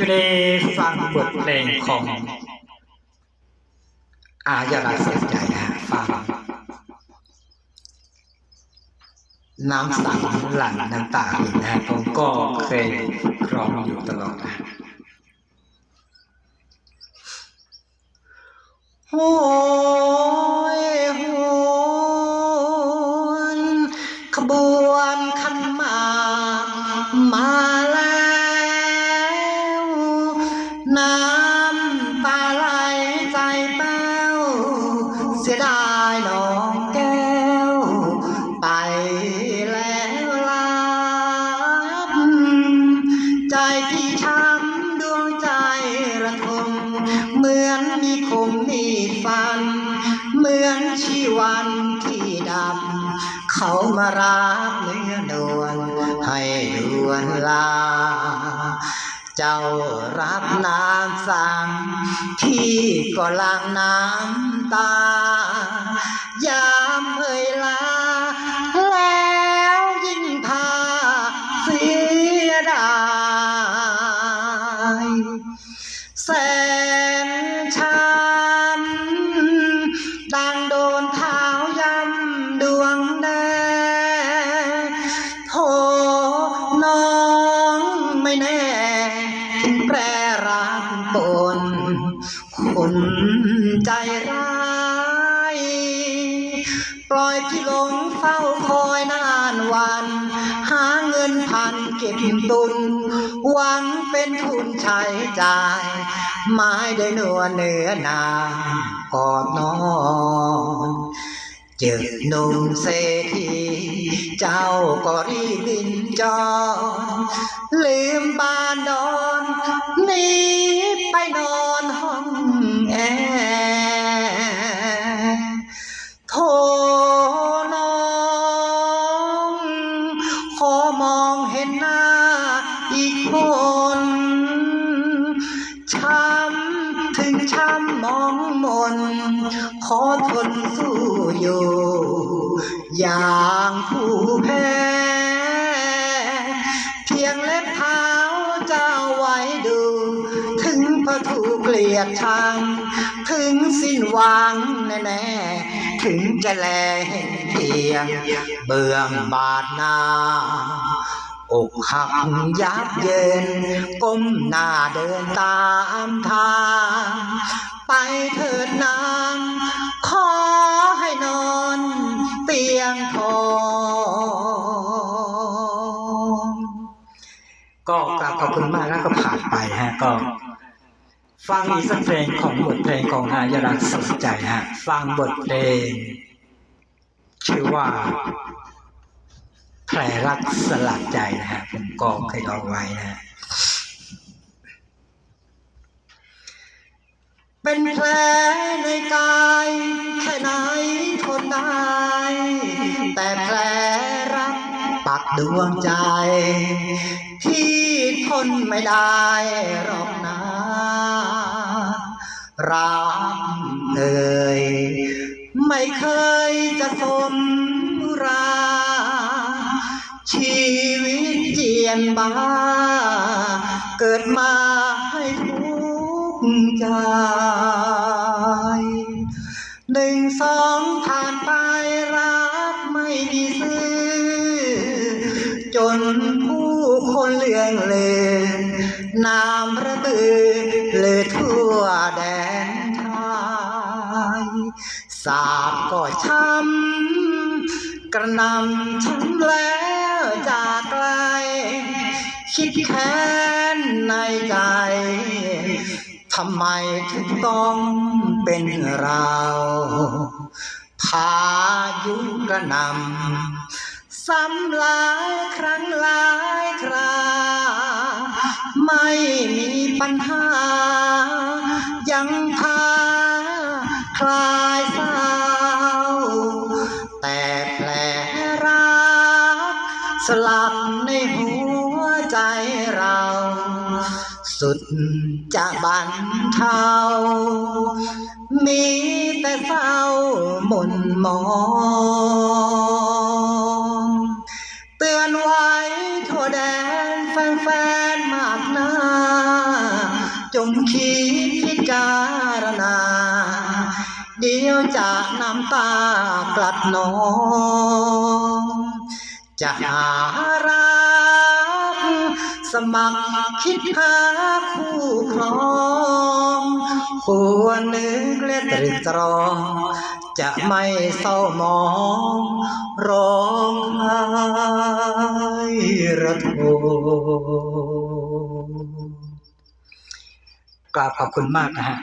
ช่วยได้ฟังบทเพลงของ อาญาลาเสียใจนะฟังน้ำสังหลั่งน้ำตาอีกนะฮะผมก็เคยร้องอยู่ตลอดนะโอ้ แล้วลับใจที่ช้ำดวงใจระทมเหมือนมีคมมีฟัน เหมือนชีวันที่ดำเขามารับเนื้อนวลให้ดวนลา เจ้ารับน้ำสั่งพี่ก็ล้างน้ำตายามเอ่ยลา คนใจร้ายปล่อยพี่หลงเฝ้าคอยนานวัน หาเงินพันเก็บตุนหวังเป็นทุนใช้จ่ายไม้ได้หนัวเนื้อนา กอดนอน เจอหนุ่มเศรษฐีเจ้าก็รีบบินจอลืมบ้านนอนหนีไปนอนห้องแอร์ มองมน ขอทนสู้อยู่ อย่างผู้แพ้ เพียงเล็บเท้าเจะเอาไว้ดู ถึงพระถูกเกลียดชัง ถึงสิ้นหวังแน่ๆ ถึงจะแลเห็นเพียงเบื้องบาดนาอกหักยับเยินก้มหน้าเดินตามทาง ไปเถิดนางขอให้นอนเตียงทองก็กราบขอบคุณมากแล้วก็ผ่านไปฮะก็ฟังอีกสักเพลงของบทเพลงของอายรักสนใจฮะ ฟังบทเพลง ชื่อว่าแผลรักสลัดใจนะฮะผมก็เคยเอาไว้นะฮะ เป็นแผลในกายแค่ไหนทนได้ แต่แผลรักปักดวงใจ ที่ทนไม่ได้หรอกนะรักเอ่ยไม่เคยจะสมรา ชีวิตเจียนบาเกิดมา ใจ หนึ่งสองผ่านไปรักไม่มีซื้อ จนผู้คนเลื่องเลนนามระตือเลยทั่วแดนไทยสาบก็ช้ำกระนำช้ำแล้วจากไกล คิดแค้นในใจ ทำไมถึงต้องเป็นเราพายุกระนำซ้ำหลายครั้งหลายครา ไม่มีปัญหา ยังพาคลายเศร้าแต่แผลรัก สลับในหัวใจ สุดจะบันเทา มีแต่เศร้าหม่นหมองเตือนไว้ทั่วแดนแฟนๆมากหน้างคิดพิจารณา เดี๋ยวจะน้ำตากลัดหนอง จะหารัก สมัครคิดหาคู่ครองควรนึกและตรึกตรอง จะไม่เศร้ามอง ร้องไห้ระทมกราบขอบคุณมากนะฮะ